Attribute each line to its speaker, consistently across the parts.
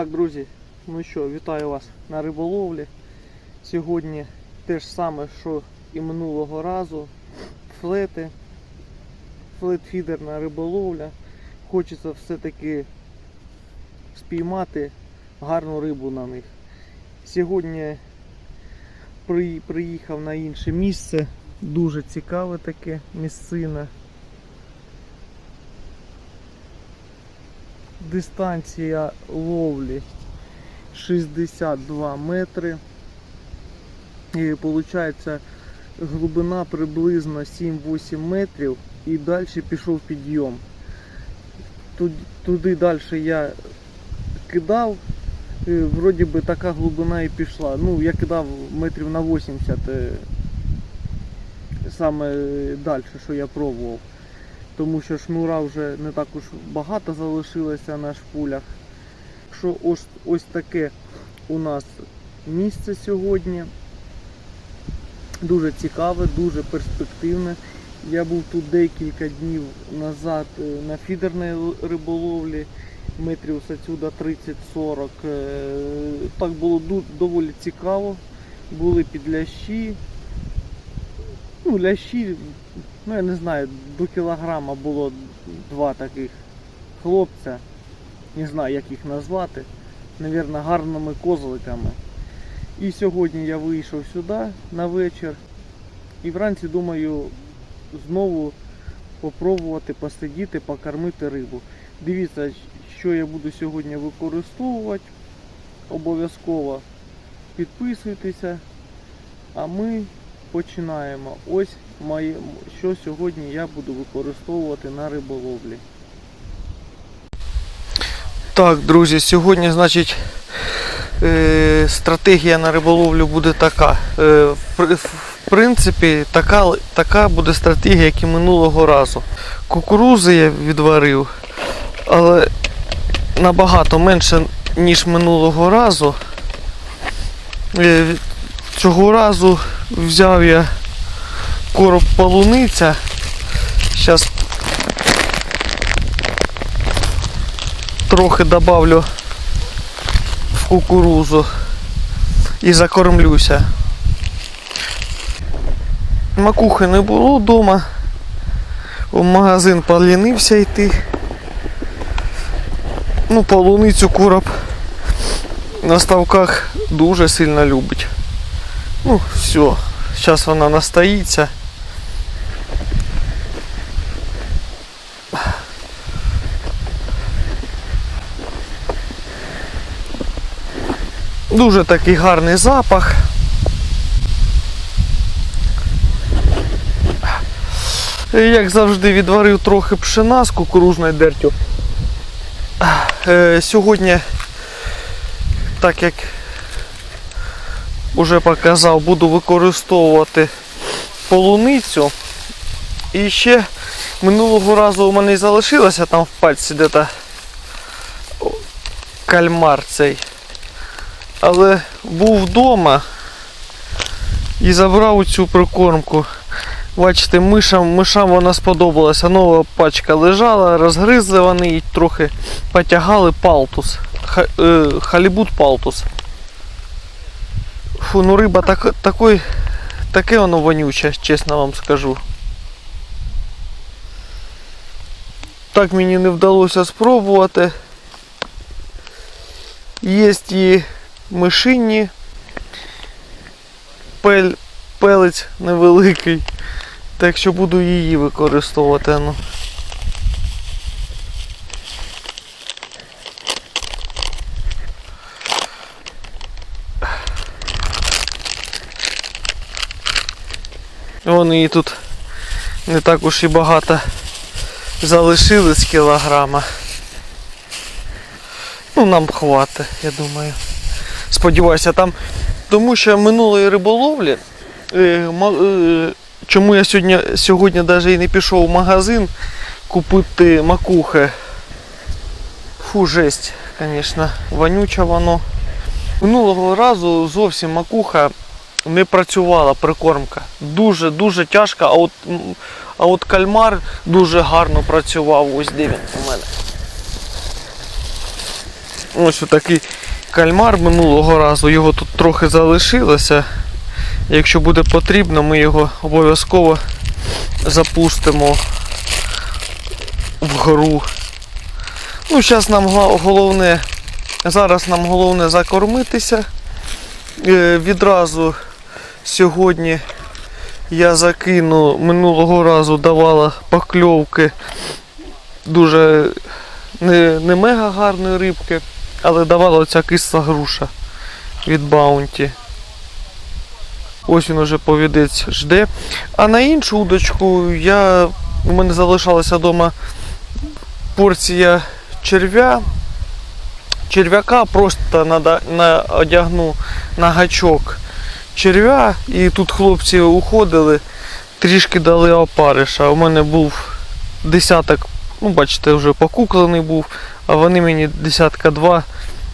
Speaker 1: Так, друзі, ну що, вітаю вас на риболовлі. Сьогодні те ж саме, що і минулого разу. Флети, флет-фідерна риболовля. Хочеться все-таки спіймати гарну рибу на них. Сьогодні приїхав на інше місце. Дуже цікаве таке місцина. Дистанція ловлі 62 метри. І виходить глибина приблизно 7-8 метрів і далі пішов підйом. Туди, туди далі я кидав, вроді би така глибина і пішла. Ну, я кидав метрів на 80 е, саме далі, що я пробував тому що шнура вже не так уж багато залишилося на шпулях. Що ось, ось таке у нас місце сьогодні. Дуже цікаве, дуже перспективне. Я був тут декілька днів назад е, на фідерній риболовлі, метрів отсюда 30-40. Е, Так було доволі цікаво. Були підлящі. Ну, лящі ну я не знаю, до кілограма було два таких хлопця. Не знаю, як їх назвати. Навірно, гарними козликами. І сьогодні я вийшов сюди на вечір. І вранці думаю знову попробувати посидіти, покормити рибу. Дивіться, що я буду сьогодні використовувати. Обов'язково підписуйтеся. А ми починаємо. Ось що сьогодні я буду використовувати на риболовлі. Так, друзі, сьогодні, значить, е, стратегія на риболовлю буде така. Е, в, принципі, така, така буде стратегія, як і минулого разу. Кукурузи я відварив, але набагато менше, ніж минулого разу. Е, Цього разу взяв я короб полуниця. Зараз трохи добавлю в кукурузу і закормлюся. Макухи не було вдома. В магазин полінився йти. Ну, полуницю короб на ставках дуже сильно любить. Ну, все. Зараз вона настоїться. Дуже такий гарний запах. Як завжди відварив трохи пшена з кукурузною дертю. Е, Сьогодні, так як уже показав, буду використовувати полуницю. І ще минулого разу у мене залишилося там в пальці де-то кальмар цей. Але був вдома і забрав цю прикормку. Бачите, мишам, мишам вона сподобалася. Нова пачка лежала, розгризли вони і трохи потягали палтус. Ха, е, халібут палтус. Фу, ну риба так, такой, таке воно вонюче, чесно вам скажу. Так мені не вдалося спробувати. Є і мишині. Пель, пелець невеликий. Так що буду її використовувати. Ну. Вон її тут не так уж і багато залишили з кілограма. Ну, нам хватить, я думаю. Сподіваюся, там. Тому що минулої риболовлі, е, е, чому я сьогодні, сьогодні навіть і не пішов в магазин купити макухи. Фу, жесть, звісно, вонюче воно. Минулого разу зовсім макуха не працювала прикормка. Дуже дуже тяжко, а от, а от кальмар дуже гарно працював. Ось де він у мене. Ось отакий кальмар минулого разу. Його тут трохи залишилося. Якщо буде потрібно, ми його обов'язково запустимо вгору. Ну, зараз нам головне, зараз нам головне закормитися. Е, відразу сьогодні я закину, минулого разу давала покльовки дуже не, не мега гарної рибки, але давала оця кисла груша від Баунті. Ось він уже повідець жде. А на іншу удочку я, у мене залишалася вдома порція черв'я. Черв'яка просто нада, на, одягну на гачок черв'я. І тут хлопці уходили, трішки дали опариша. У мене був десяток, ну бачите, вже покуклений був, а вони мені десятка два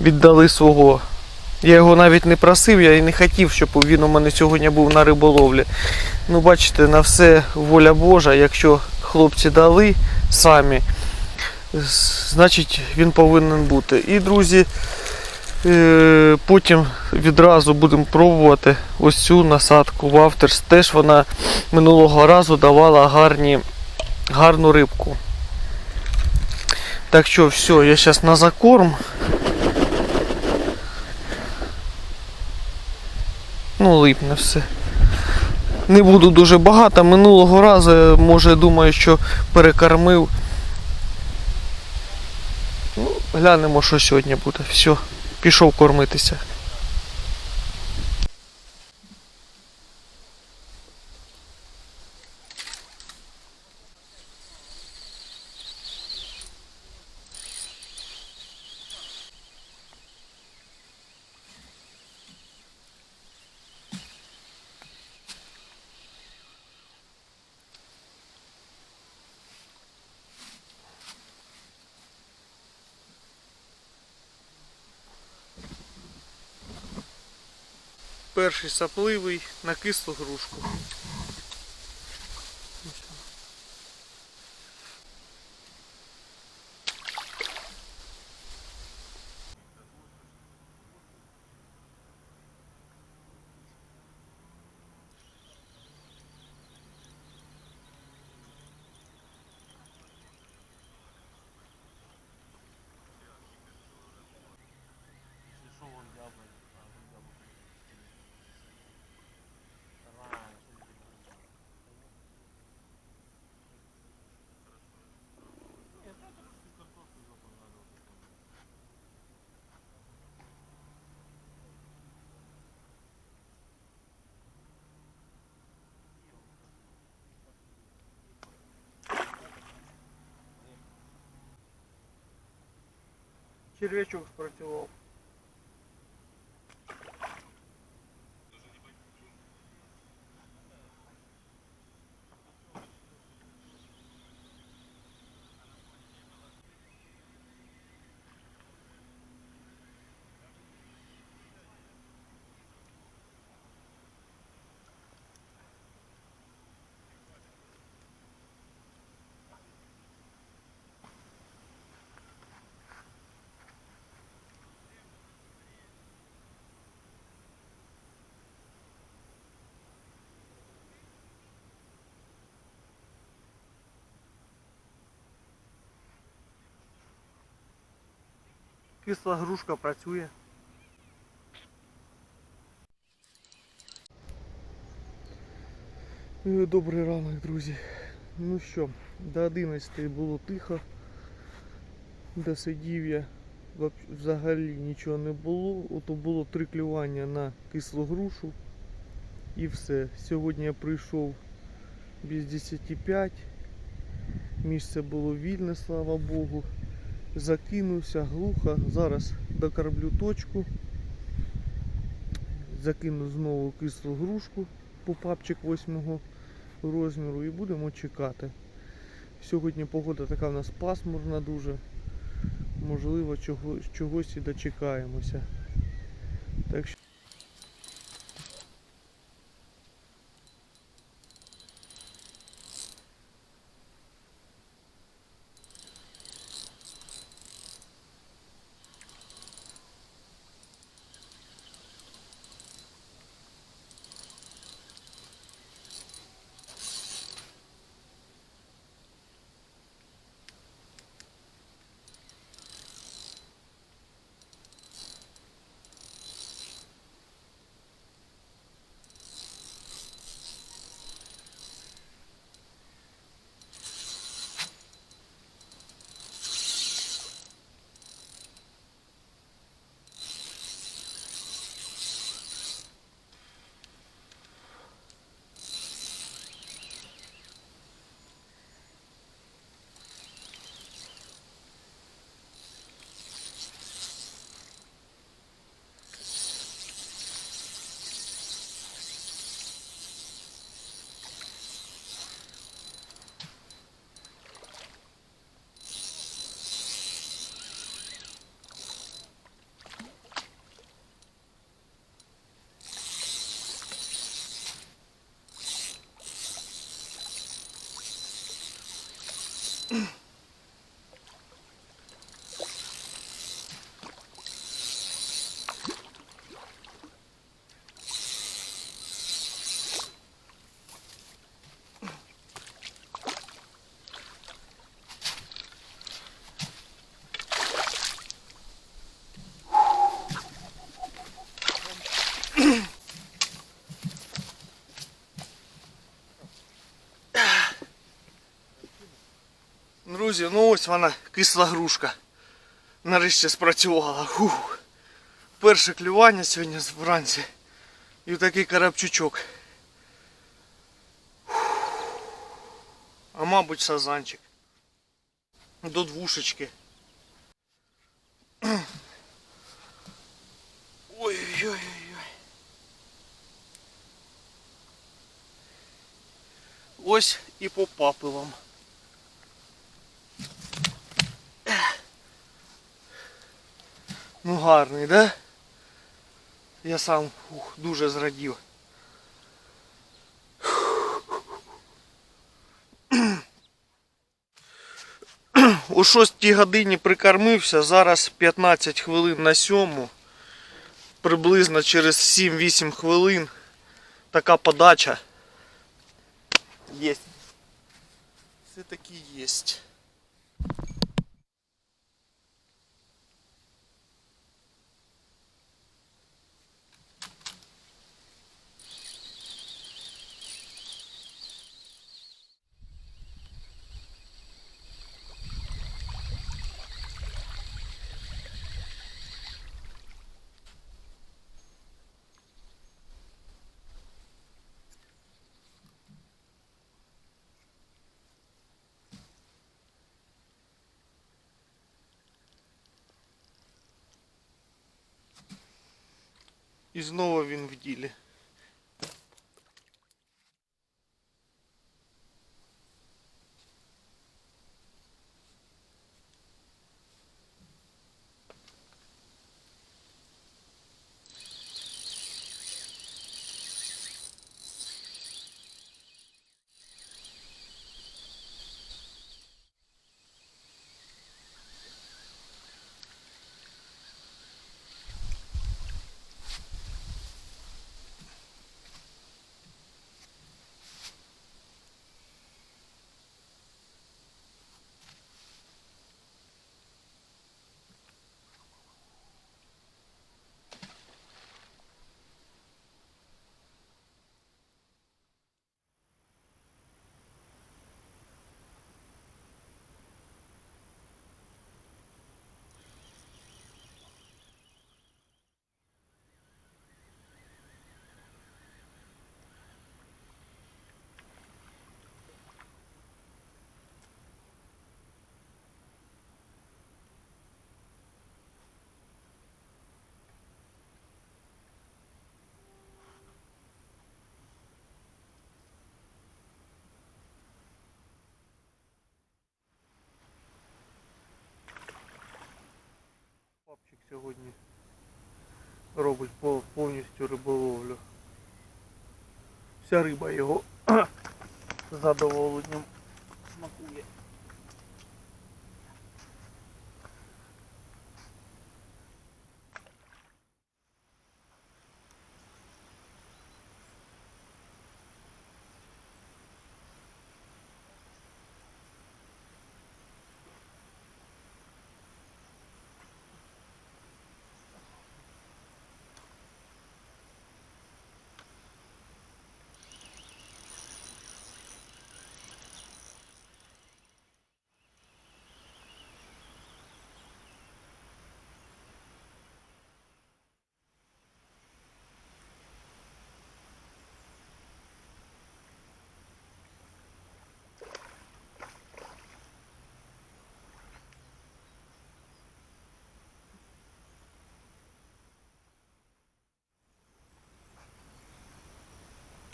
Speaker 1: віддали свого. Я його навіть не просив, я і не хотів, щоб він у мене сьогодні був на риболовлі. Ну, бачите, на все воля Божа, якщо хлопці дали самі, значить він повинен бути. І, друзі, е, потім відразу будемо пробувати ось цю насадку Вафтерс. Теж вона минулого разу давала гарні, гарну рибку. Так що, все, я зараз на закорм. Ну, липне все. Не буду дуже багато. Минулого разу, може, думаю, що перекормив. Ну, глянемо, що сьогодні буде. Все, пішов кормитися. Перший сапливий на кислу грушку. Черв'ячок спрацював. Кисла грушка працює. Е, Добрий ранок, друзі. Ну що, до 11 було тихо. Досидів я взагалі нічого не було. Ото було три клювання на кислу грушу. І все. Сьогодні я прийшов без 10.5. Місце було вільне, слава Богу. Закинувся глухо. Зараз докарблю точку. Закину знову кислу грушку попапчик 8 розміру і будемо чекати. Сьогодні погода така в нас пасмурна дуже. Можливо, чого, чогось і дочекаємося. Друзі, ну ось вона кисла грушка. Нарешті спрацювала. Фух. Перше клювання сьогодні вранці. І такий карабчучок. Фух. А мабуть сазанчик. До двушечки. Ой-ой-ой. Ось і по Ну гарний, да? Я сам ух, дуже зрадів. О 6 годині прикормився, зараз 15 хвилин на сьому. Приблизно через 7-8 хвилин така подача. Есть. Все-таки есть. І знову він в ділі. Сьогодні робить повністю риболовлю. Вся риба його задоволенням смакує.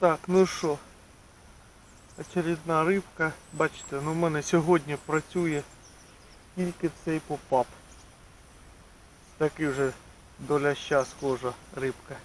Speaker 1: Так, ну що, очередна рибка. Бачите, ну в мене сьогодні працює тільки цей попап. Такий вже доля ща схожа рибка.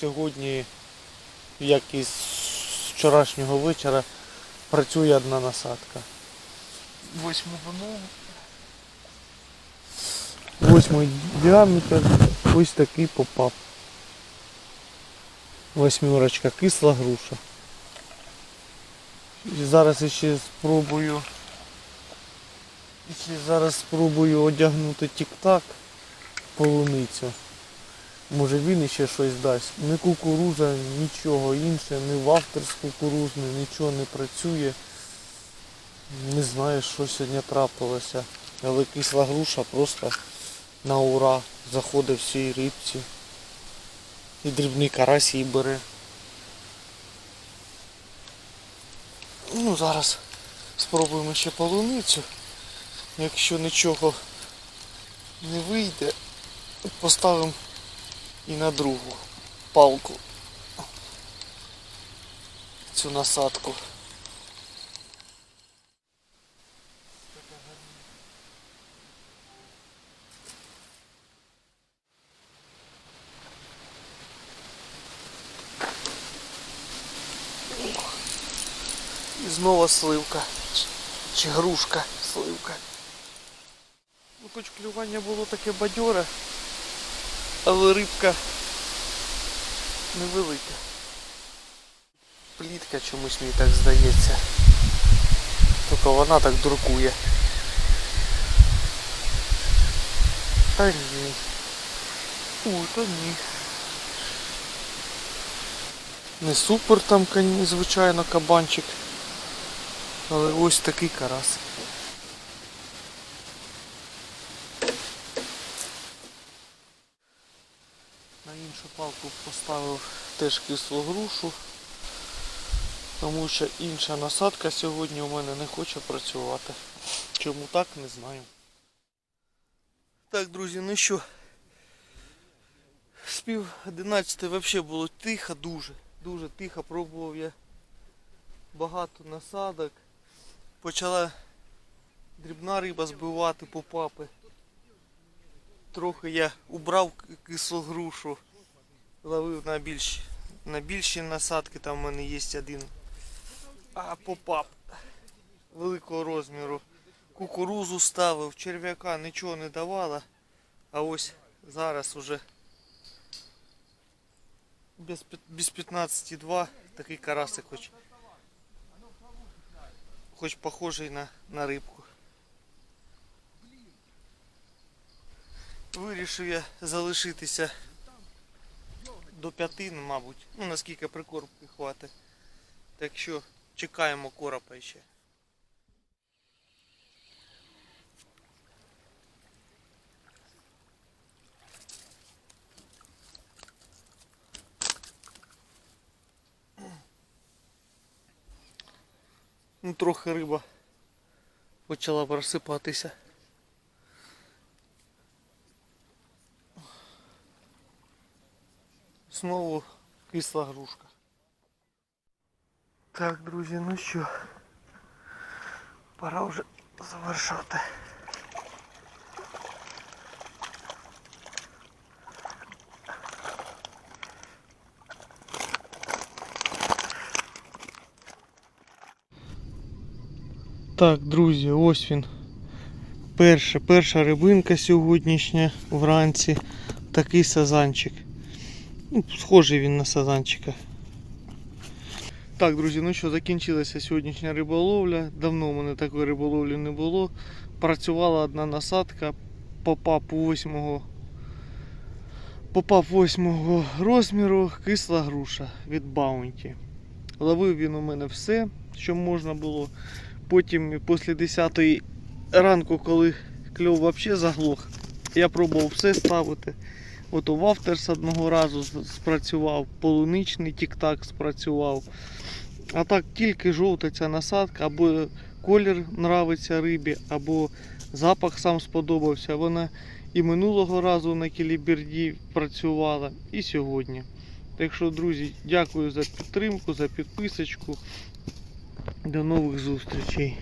Speaker 1: Сьогодні, як і з вчорашнього вечора, працює одна насадка. Восьмого ногу. Восьмий діаметр. Ось такий попав. Восьмерочка, кисла груша. І зараз ще спробую. Ще зараз спробую одягнути тік-так полуницю. Може він іще щось дасть. Не кукуруза, нічого інше, не вафтерс кукурузний, нічого не працює. Не знаю, що сьогодні трапилося. Але кисла груша просто на ура заходить всій рибці. І дрібний карась її бере. Ну, зараз спробуємо ще полуницю. Якщо нічого не вийде, поставимо і на другу палку цю насадку. І знову сливка. Чи- грушка сливка. Ну хоч клювання було таке бадьоре, але рибка невелика. Плітка чомусь мені так здається. Тільки вона так дуркує. Та ні. Ой, то ні. Не супер там, звичайно, кабанчик. Але ось такий карас. На іншу палку поставив теж кислу грушу, тому що інша насадка сьогодні у мене не хоче працювати. Чому так, не знаю. Так, друзі, ну що, з пів 11 взагалі було тихо, дуже, дуже тихо. Пробував я багато насадок. Почала дрібна риба збивати по папи. Трохи я убрав к- кислу грушу, ловив на більш на більші насадки, там в мене є один. Попап великого розміру. Кукурузу ставив, черв'яка нічого не давала. А ось зараз уже без, без 15,2 такий карасик хоч. Хоч похожий на, на рибку. Вирішив я залишитися до п'яти, ну, мабуть. Ну наскільки прикормки хватить. Так що чекаємо коропа ще. Ну, трохи риба почала просипатися. Знову кисла грушка. Так, друзі, ну що, пора вже завершати. Так, друзі, ось він. Перша, перша рибинка сьогоднішня вранці. Такий сазанчик. Ну, схожий він на сазанчика. Так, друзі, ну що, закінчилася сьогоднішня риболовля. Давно в мене такої риболовлі не було. Працювала одна насадка, попав 8 попав 8 розміру, кисла груша від Баунті. Ловив він у мене все, що можна було. Потім після 10 ранку, коли кльов взагалі заглох, я пробував все ставити. От у Вафтерс одного разу спрацював, полуничний тік-так спрацював. А так тільки жовта ця насадка, або колір нравиться рибі, або запах сам сподобався. Вона і минулого разу на кіліберді працювала, і сьогодні. Так що, друзі, дякую за підтримку, за підписочку. До нових зустрічей.